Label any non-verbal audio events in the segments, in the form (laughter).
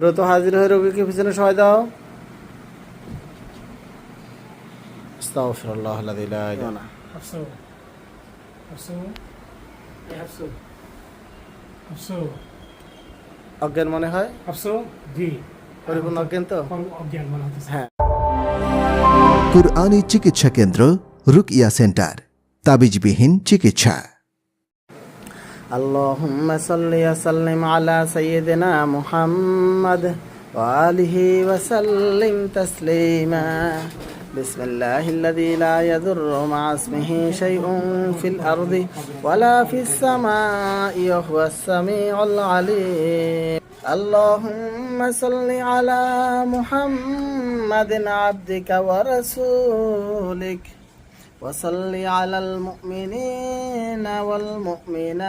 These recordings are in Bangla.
দ্রুত হাজির হয়ে রোগীকে পিছনে সহায় দাও। অজ্ঞান মনে হয়? অজ্ঞান তো? হ্যাঁ। কুরআনি চিকিৎসা কেন্দ্র রুকিয়া সেন্টার। তাবিজবিহীন চিকিৎসা। اللهم صل وسلم على سيدنا محمد وآله وسلم تسليما. بسم الله الذي لا يضر مع اسمه شيء في الأرض ولا في السماء وهو السميع العليم. اللهم صل على محمد عبدك ورسولك. وصل على المؤمنين والمؤمنات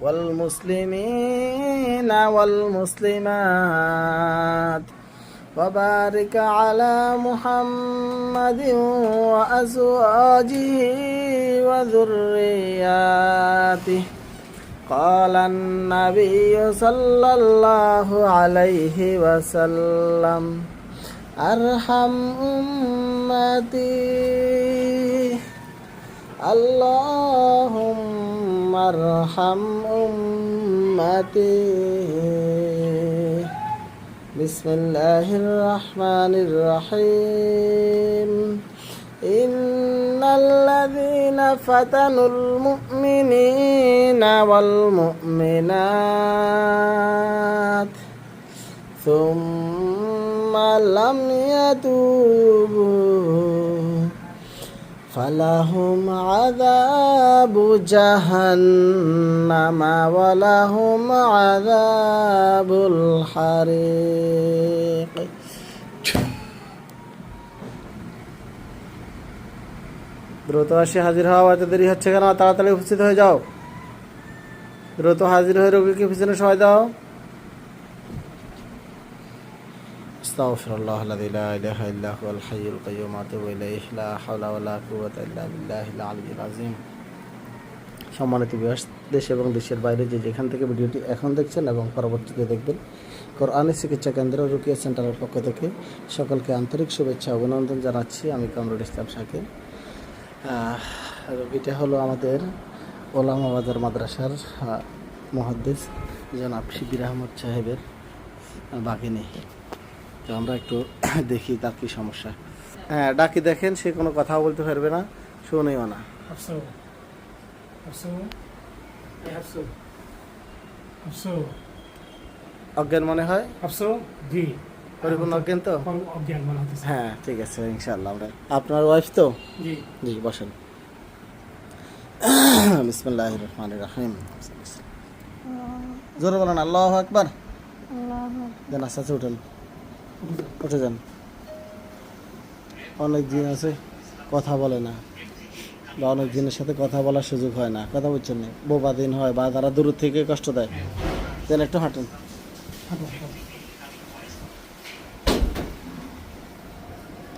والمسلمين والمسلمات وبارك على محمد وأزواجه وذرياته. قال النبي صلى الله عليه وسلم. أرحم أمتي اللهم ارحم أمتي بسم الله الرحمن الرحيم إن الذين فتنوا المؤمنين والمؤمنات ثم মালাম ইয়াতুবু ফালাহুম আযাবু জাহান্নামা ওয়ালাহুম আযাবুল হারিক। দ্রুত আসি, হাজির হওয়া এত দেরি হচ্ছে কেন? তাড়াতাড়ি উপস্থিত হয়ে যাও। দ্রুত হাজির হয়ে রোগীকে পিছনে সবাই দাও। استغفر الله الذي لا اله الا هو الحي القيوم واتوب اليه لا حول ولا قوه الا بالله العلي العظيم সম্মানিত বিয়াস দেশ এবং দেশের বাইরে যে যেখান থেকে ভিডিওটি এখন দেখছেন এবং পরবর্তীতে দেখবেন কোরআনী চিকিৎসা কেন্দ্র রুকিয়া সেন্টারের পক্ষ থেকে সকলকে আন্তরিক শুভেচ্ছা অভিনন্দন জানাচ্ছি আমি কামরুল ইসলাম শাকির আহ, রোগীটা হলো আমাদের ওলামা বাজার মাদ্রাসার আহ, মহাদ্দেশ জনাব শিবির আহমদ সাহেবের আহ, বাগিনী তো আমরা একটু (coughs) দেখি তার কি সমস্যা। হ্যাঁ ডাকি দেখেন সে কোনো কথা বলতে পারবে না শুনেও না। হ্যাঁ, অজ্ঞান মনে হয়? জি। পরিপূর্ণ অজ্ঞান তো? হ্যাঁ ঠিক আছে ইনশাআল্লাহ আমরা আপনার ওয়াইফ তো? জি। জি বসেন। (coughs) বিসমুল্লাহ রহমান রাহিম। জোরে বলেন আল্লাহ আকবার। উঠেন। উঠে যান। অনেক দিন আছে, কথা বলে না। বা অনেক দিনের সাথে কথা বলার সুযোগ হয় না, কথা বলছেন না। বোবা দিন হয় বা তারা দূর থেকে কষ্ট দেয়। দেন একটু হাঁটেন।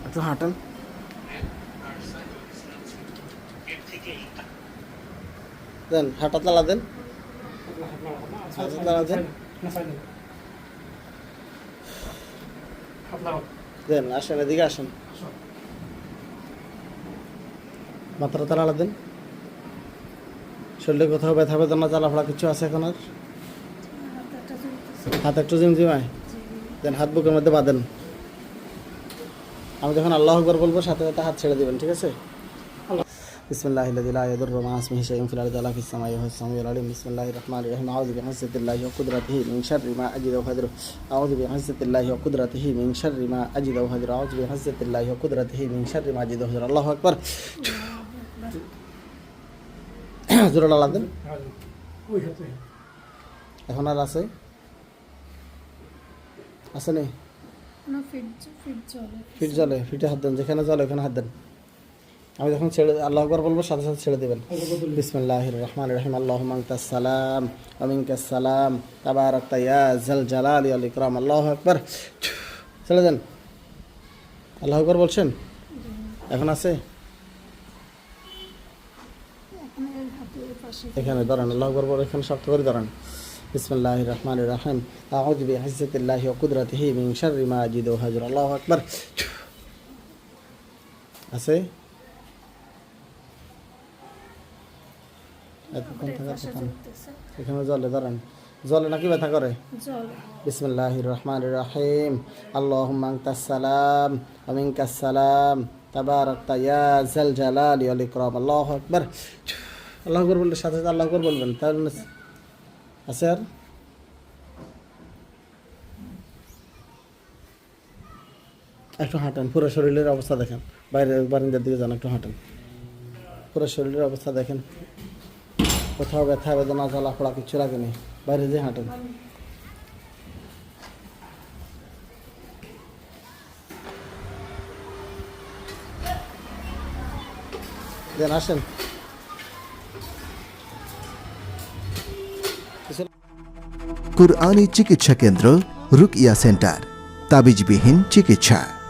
একটু হাঁটেন। দেন, হাঁটা তালা দেন। হাঁটা তালা দেন। দেন, আসেন, এদিকে আসেন। মাথাটা তালা দিন। শরীরে কোথাও ব্যথা বেদনা চালাফড়া কিছু আছে এখন আর? হাত একটু জিমজিমায় দেন, হাত বুকের মধ্যে বাঁধেন। আমি যখন আল্লাহ আকবর বলব, সাথে সাথে হাত ছেড়ে দিবেন, ঠিক আছে? بسم الله الذي لا يضر مع اسمه شيء في الارض ولا في السماء وهو السميع العليم بسم الله الرحمن الرحيم اعوذ بعزة الله وقدرته من شر ما اجد وهدره اعوذ بعزة الله وقدرته من شر ما اجد وهدره اعوذ بعزة الله وقدرته من شر ما اجد وهدره الله اكبر (coughs) জোরে লালা দেন ওই হাতে এখন আর আছে আছে নেই না ফিট ফিট চলে ফিট জলে ফিটে হাত দেন যেখানে জলে ওখানে হাত দেন আমি যখন ছেড়ে আল্লাহ আকবর বলব, সাথে সাথে ছেড়ে দেবেন। বিসমিল্লাহ রহমান রহিম। আল্লাহ সালাম আমিনকা সালাম। তাইয়া জাল জালাল আল ইকরাম। আল্লাহ আকবর। ছেড়ে দেন। আল্লাহ আকবর বলছেন? এখন আছে? এখন ধরেন আল্লাহ আকবর বলে এখানে শক্ত করে ধরেন বিসমিল্লাহ রহমান রহিম। আউযু বিইজ্জাতিল্লাহি ওয়া কুদরাতিহি মিন শাররি মা আজিদু হাজর। আল্লাহু আকবার। আছে? এতক্ষণ থাকার কথা না। এখানে জলে ধরেন জলে নাকি ব্যথা করে? বিসমিল্লাহ রহমান রহিম। আনতাস সালাম ওয়া মিনকাস সালাম। তাবারাকতা ইয়া জাল জালালি ওয়াল ইকরাম। আল্লাহু আকবার। আল্লাহু আকবার বললে সাথে সাথে আল্লাহু আকবার বলবেন। তাহলে না- আছে আর? একটু হাঁটেন। পুরো শরীরের অবস্থা দেখেন। বাইরে বারিন্দার দিকে যান একটু হাঁটেন। পুরো শরীরের অবস্থা দেখেন। কোথাও ব্যথা, বেদনা, জ্বালা পড়া কিছু লাগে নেই বাইরে যে হাঁটেন। দেন, আসেন। কুরআনি চিকিৎসা কেন্দ্র রুকিয়া সেন্টার। তাবিজবিহীন চিকিৎসা।